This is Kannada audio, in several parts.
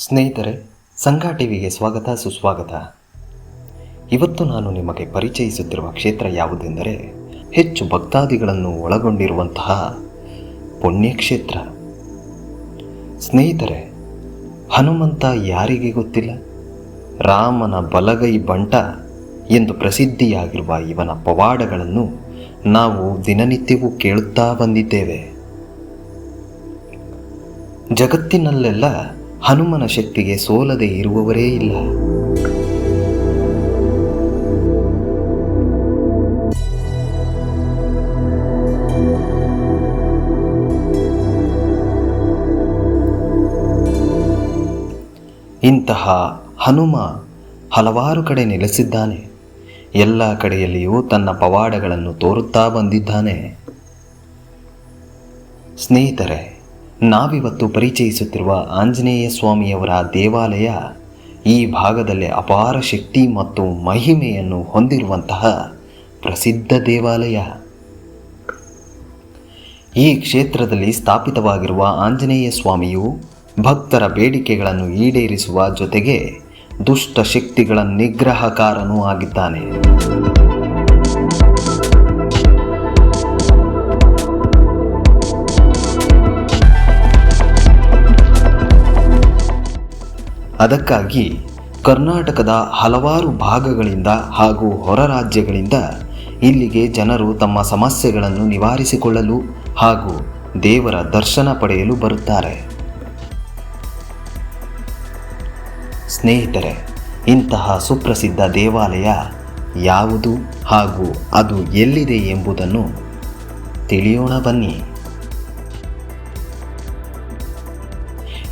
ಸ್ನೇಹಿತರೆ, ಸಂಘ ಟಿವಿಗೆ ಸ್ವಾಗತ, ಸುಸ್ವಾಗತ. ಇವತ್ತು ನಾನು ನಿಮಗೆ ಪರಿಚಯಿಸುತ್ತಿರುವ ಕ್ಷೇತ್ರ ಯಾವುದೆಂದರೆ, ಹೆಚ್ಚು ಭಕ್ತಾದಿಗಳನ್ನು ಒಳಗೊಂಡಿರುವಂತಹ ಪುಣ್ಯಕ್ಷೇತ್ರ. ಸ್ನೇಹಿತರೆ, ಹನುಮಂತ ಯಾರಿಗೆ ಗೊತ್ತಿಲ್ಲ? ರಾಮನ ಬಲಗೈ ಬಂಟ ಎಂದು ಪ್ರಸಿದ್ಧಿಯಾಗಿರುವ ಇವನ ಪವಾಡಗಳನ್ನು ನಾವು ದಿನನಿತ್ಯವೂ ಕೇಳುತ್ತಾ ಬಂದಿದ್ದೇವೆ. ಜಗತ್ತಿನಲ್ಲೆಲ್ಲ ಹನುಮನ ಶಕ್ತಿಗೆ ಸೋಲದೆ ಇರುವವರೇ ಇಲ್ಲ. ಇಂತಹ ಹನುಮ ಹಲವಾರು ಕಡೆ ನೆಲೆಸಿದ್ದಾನೆ. ಎಲ್ಲ ಕಡೆಯಲ್ಲಿಯೂ ತನ್ನ ಪವಾಡಗಳನ್ನು ತೋರುತ್ತಾ ಬಂದಿದ್ದಾನೆ. ಸ್ನೇಹಿತರೆ ನಾವಿವತ್ತು ಪರಿಚಯಿಸುತ್ತಿರುವ ಆಂಜನೇಯ ಸ್ವಾಮಿಯವರ ದೇವಾಲಯ ಈ ಭಾಗದಲ್ಲಿ ಅಪಾರ ಶಕ್ತಿ ಮತ್ತು ಮಹಿಮೆಯನ್ನು ಹೊಂದಿರುವಂತಹ ಪ್ರಸಿದ್ಧ ದೇವಾಲಯ. ಈ ಕ್ಷೇತ್ರದಲ್ಲಿ ಸ್ಥಾಪಿತವಾಗಿರುವ ಆಂಜನೇಯ ಸ್ವಾಮಿಯು ಭಕ್ತರ ಬೇಡಿಕೆಗಳನ್ನು ಈಡೇರಿಸುವ ಜೊತೆಗೆ ದುಷ್ಟ ಶಕ್ತಿಗಳ ನಿಗ್ರಹಕಾರನೂ ಆಗಿದ್ದಾನೆ. ಅದಕ್ಕಾಗಿ ಕರ್ನಾಟಕದ ಹಲವಾರು ಭಾಗಗಳಿಂದ ಹಾಗೂ ಹೊರ ರಾಜ್ಯಗಳಿಂದ ಇಲ್ಲಿಗೆ ಜನರು ತಮ್ಮ ಸಮಸ್ಯೆಗಳನ್ನು ನಿವಾರಿಸಿಕೊಳ್ಳಲು ಹಾಗೂ ದೇವರ ದರ್ಶನ ಪಡೆಯಲು ಬರುತ್ತಾರೆ. ಸ್ನೇಹಿತರೆ, ಇಂತಹ ಸುಪ್ರಸಿದ್ಧ ದೇವಾಲಯ ಯಾವುದು ಹಾಗೂ ಅದು ಎಲ್ಲಿದೆ ಎಂಬುದನ್ನು ತಿಳಿಯೋಣ ಬನ್ನಿ.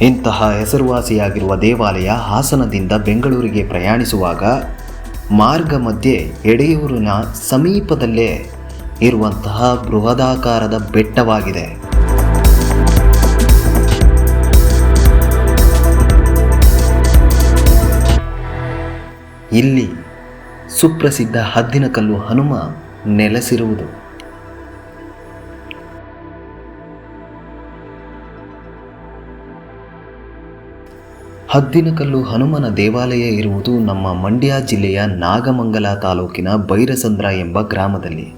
ಇಂತಹ ಹೆಸರುವಾಸಿಯಾಗಿರುವ ದೇವಾಲಯ ಹಾಸನದಿಂದ ಬೆಂಗಳೂರಿಗೆ ಪ್ರಯಾಣಿಸುವಾಗ ಮಾರ್ಗ ಮಧ್ಯೆ ಎಡೆಯೂರಿನ ಸಮೀಪದಲ್ಲೇ ಇರುವಂತಹ ಬೃಹದಾಕಾರದ ಬೆಟ್ಟವಾಗಿದೆ. ಇಲ್ಲಿ ಸುಪ್ರಸಿದ್ಧ ಹದ್ದಿನಕಲ್ಲು ಹನುಮ ನೆಲೆಸಿರುವುದು. ಹದ್ದಿನಕಲ್ಲು ಹನುಮನ ದೇವಾಲಯ ಇರುವುದು ನಮ್ಮ ಮಂಡ್ಯ ಜಿಲ್ಲೆಯ ನಾಗಮಂಗಲ ತಾಲೂಕಿನ ಬೈರಸಂದ್ರ ಎಂಬ ಗ್ರಾಮದಲ್ಲಿ.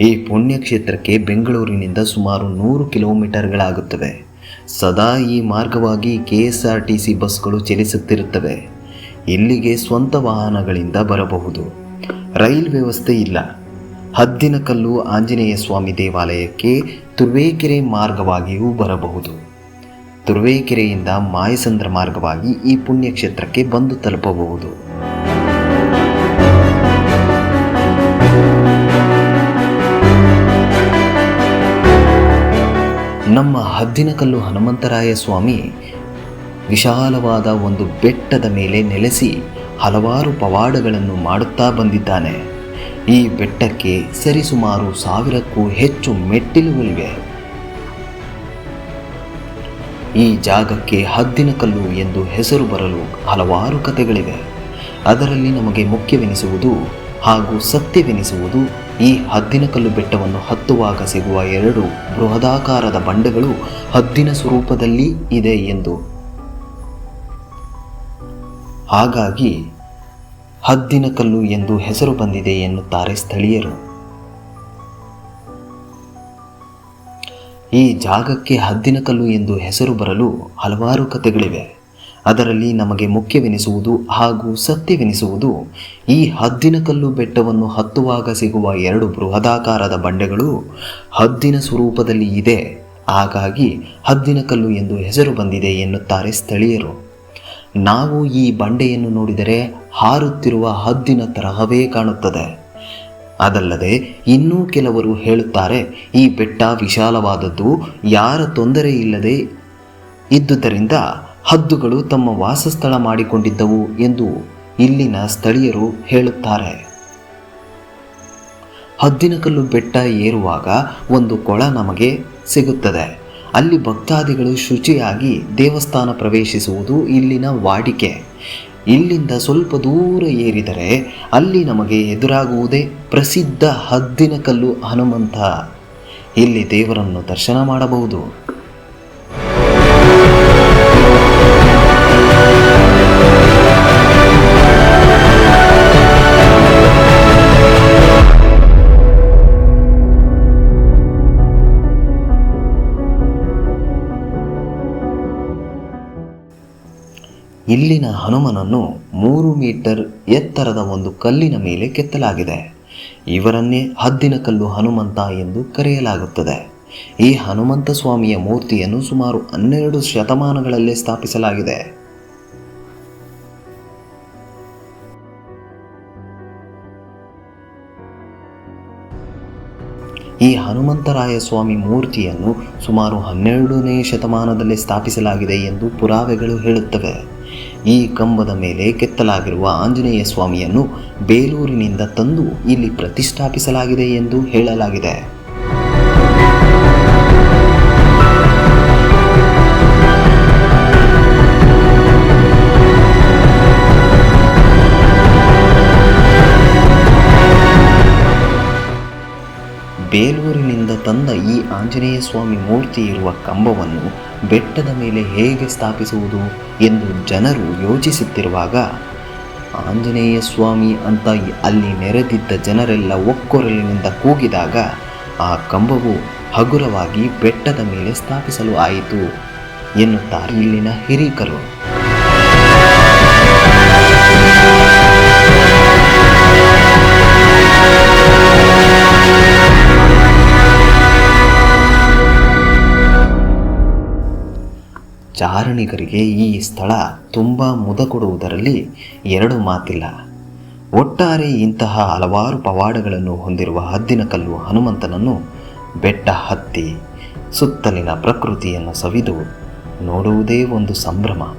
ಈ ಪುಣ್ಯಕ್ಷೇತ್ರಕ್ಕೆ ಬೆಂಗಳೂರಿನಿಂದ ಸುಮಾರು ನೂರು ಕಿಲೋಮೀಟರ್ಗಳಾಗುತ್ತವೆ ಸದಾ ಈ ಮಾರ್ಗವಾಗಿ ಕೆ ಎಸ್ ಬಸ್ಗಳು ಚಲಿಸುತ್ತಿರುತ್ತವೆ. ಇಲ್ಲಿಗೆ ಸ್ವಂತ ವಾಹನಗಳಿಂದ ಬರಬಹುದು. ರೈಲ್ ವ್ಯವಸ್ಥೆ ಇಲ್ಲ. ಹದ್ದಿನಕಲ್ಲು ಆಂಜನೇಯ ಸ್ವಾಮಿ ದೇವಾಲಯಕ್ಕೆ ತುರುವೇಕೆರೆ ಮಾರ್ಗವಾಗಿಯೂ ಬರಬಹುದು. ತುರುವೇಕೆರೆಯಿಂದ ಮಾಯಸಂದ್ರ ಮಾರ್ಗವಾಗಿ ಈ ಪುಣ್ಯಕ್ಷೇತ್ರಕ್ಕೆ ಬಂದು ತಲುಪಬಹುದು. ನಮ್ಮ ಹದ್ದಿನಕಲ್ಲು ಹನುಮಂತರಾಯ ಸ್ವಾಮಿ ವಿಶಾಲವಾದ ಒಂದು ಬೆಟ್ಟದ ಮೇಲೆ ನೆಲೆಸಿ ಹಲವಾರು ಪವಾಡಗಳನ್ನು ಮಾಡುತ್ತಾ ಬಂದಿದ್ದಾನೆ. ಈ ಬೆಟ್ಟಕ್ಕೆ ಸರಿಸುಮಾರು ಸಾವಿರಕ್ಕೂ ಹೆಚ್ಚು ಮೆಟ್ಟಿಲುಗಳಿವೆ. ಈ ಜಾಗಕ್ಕೆ ಹದ್ದಿನಕಲ್ಲು ಎಂದು ಹೆಸರು ಬರಲು ಹಲವಾರು ಕಥೆಗಳಿವೆ. ಅದರಲ್ಲಿ ನಮಗೆ ಮುಖ್ಯವೆನಿಸುವುದು ಹಾಗೂ ಸತ್ಯವೆನಿಸುವುದು ಈ ಹದ್ದಿನಕಲ್ಲು ಬೆಟ್ಟವನ್ನು ಹತ್ತುವಾಗ ಸಿಗುವ ಎರಡು ಬೃಹದಾಕಾರದ ಬಂಡೆಗಳು ಹದ್ದಿನ ಸ್ವರೂಪದಲ್ಲಿ ಇದೆ ಎಂದು. ಹಾಗಾಗಿ ಹದ್ದಿನಕಲ್ಲು ಎಂದು ಹೆಸರು ಬಂದಿದೆ ಎನ್ನುತ್ತಾರೆ ಸ್ಥಳೀಯರು. ಈ ಜಾಗಕ್ಕೆ ಹದ್ದಿನಕಲ್ಲು ಎಂದು ಹೆಸರು ಬರಲು ಹಲವಾರು ಕಥೆಗಳಿವೆ. ಅದರಲ್ಲಿ ನಮಗೆ ಮುಖ್ಯವೆನಿಸುವುದು ಹಾಗೂ ಸತ್ಯವೆನಿಸುವುದು ಈ ಹದ್ದಿನಕಲ್ಲು ಬೆಟ್ಟವನ್ನು ಹತ್ತುವಾಗ ಸಿಗುವ ಎರಡು ಬೃಹದಾಕಾರದ ಬಂಡೆಗಳು ಹದ್ದಿನ ಸ್ವರೂಪದಲ್ಲಿ ಇದೆ. ಹಾಗಾಗಿ ಹದ್ದಿನಕಲ್ಲು ಎಂದು ಹೆಸರು ಬಂದಿದೆ ಎನ್ನುತ್ತಾರೆ ಸ್ಥಳೀಯರು. ನಾವು ಈ ಬಂಡೆಯನ್ನು ನೋಡಿದರೆ ಹಾರುತ್ತಿರುವ ಹದ್ದಿನ ತರಹವೇ ಕಾಣುತ್ತದೆ. ಅದಲ್ಲದೆ ಇನ್ನೂ ಕೆಲವರು ಹೇಳುತ್ತಾರೆ, ಈ ಬೆಟ್ಟ ವಿಶಾಲವಾದದ್ದು ಯಾರ ತೊಂದರೆ ಇಲ್ಲದೆ ಇದ್ದುದರಿಂದ ಹದ್ದುಗಳು ತಮ್ಮ ವಾಸಸ್ಥಳ ಮಾಡಿಕೊಂಡಿದ್ದವು ಎಂದು ಇಲ್ಲಿನ ಸ್ಥಳೀಯರು ಹೇಳುತ್ತಾರೆ. ಹದ್ದಿನಕಲ್ಲು ಬೆಟ್ಟ ಏರುವಾಗ ಒಂದು ಕೊಳ ನಮಗೆ ಸಿಗುತ್ತದೆ. ಅಲ್ಲಿ ಭಕ್ತಾದಿಗಳು ಶುಚಿಯಾಗಿ ದೇವಸ್ಥಾನ ಪ್ರವೇಶಿಸುವುದು ಇಲ್ಲಿನ ವಾಡಿಕೆ. ಇಲ್ಲಿಂದ ಸ್ವಲ್ಪ ದೂರ ಏರಿದರೆ ಅಲ್ಲಿ ನಮಗೆ ಎದುರಾಗುವುದೇ ಪ್ರಸಿದ್ಧ ಹದ್ದಿನಕಲ್ಲು ಹನುಮಂತ. ಇಲ್ಲಿ ದೇವರನ್ನು ದರ್ಶನ ಮಾಡಬಹುದು. ಇಲ್ಲಿನ ಹನುಮನನ್ನು ಮೂರು ಮೀಟರ್ ಎತ್ತರದ ಒಂದು ಕಲ್ಲಿನ ಮೇಲೆ ಕೆತ್ತಲಾಗಿದೆ. ಇವರನ್ನೇ ಹದ್ದಿನ ಕಲ್ಲು ಹನುಮಂತ ಎಂದು ಕರೆಯಲಾಗುತ್ತದೆ. ಈ ಹನುಮಂತ ಸ್ವಾಮಿಯ ಮೂರ್ತಿಯನ್ನು ಸುಮಾರು ಹನ್ನೆರಡು ಶತಮಾನಗಳಲ್ಲೇ ಸ್ಥಾಪಿಸಲಾಗಿದೆ. ಈ ಹನುಮಂತರಾಯ ಸ್ವಾಮಿ ಮೂರ್ತಿಯನ್ನು ಸುಮಾರು ಹನ್ನೆರಡನೇ ಶತಮಾನದಲ್ಲಿ ಸ್ಥಾಪಿಸಲಾಗಿದೆ ಎಂದು ಪುರಾವೆಗಳು ಹೇಳುತ್ತವೆ. ಈ ಕಂಬದ ಮೇಲೆ ಕೆತ್ತಲಾಗಿರುವ ಆಂಜನೇಯ ಸ್ವಾಮಿಯನ್ನು ಬೇಲೂರಿನಿಂದ ತಂದು ಇಲ್ಲಿ ಪ್ರತಿಷ್ಠಾಪಿಸಲಾಗಿದೆ ಎಂದು ಹೇಳಲಾಗಿದೆ. ಬೇಲೂರಿನಿಂದ ತಂದ ಈ ಆಂಜನೇಯ ಸ್ವಾಮಿ ಮೂರ್ತಿ ಇರುವ ಕಂಬವನ್ನು ಬೆಟ್ಟದ ಮೇಲೆ ಹೇಗೆ ಸ್ಥಾಪಿಸುವುದು ಎಂದು ಜನರು ಯೋಚಿಸುತ್ತಿರುವಾಗ ಆಂಜನೇಯ ಸ್ವಾಮಿ ಅಂತ ಅಲ್ಲಿ ನೆರೆದಿದ್ದ ಜನರೆಲ್ಲ ಒಕ್ಕೊರಲಿನಿಂದ ಕೂಗಿದಾಗ ಆ ಕಂಬವು ಹಗುರವಾಗಿ ಬೆಟ್ಟದ ಮೇಲೆ ಸ್ಥಾಪಿಸಲು ಆಯಿತು ಎನ್ನುತ್ತಾರೆ ಇಲ್ಲಿನ ಹಿರೀಕರು. ಚಾರಣಿಗರಿಗೆ ಈ ಸ್ಥಳ ತುಂಬ ಮುದ ಕೊಡುವುದರಲ್ಲಿ ಎರಡು ಮಾತಿಲ್ಲ. ಒಟ್ಟಾರೆ ಇಂತಹ ಹಲವಾರು ಪವಾಡಗಳನ್ನು ಹೊಂದಿರುವ ಹದ್ದಿನ ಕಲ್ಲು ಹನುಮಂತನನ್ನು ಬೆಟ್ಟ ಹತ್ತಿ ಸುತ್ತಲಿನ ಪ್ರಕೃತಿಯನ್ನು ಸವಿದು ನೋಡುವುದೇ ಒಂದು ಸಂಭ್ರಮ.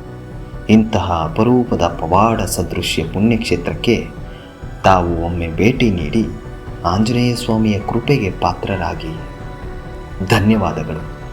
ಇಂತಹ ಅಪರೂಪದ ಪವಾಡ ಸದೃಶ್ಯ ಪುಣ್ಯಕ್ಷೇತ್ರಕ್ಕೆ ತಾವು ಒಮ್ಮೆ ಭೇಟಿ ನೀಡಿ ಆಂಜನೇಯ ಸ್ವಾಮಿಯ ಕೃಪೆಗೆ ಪಾತ್ರರಾಗಿ. ಧನ್ಯವಾದಗಳು.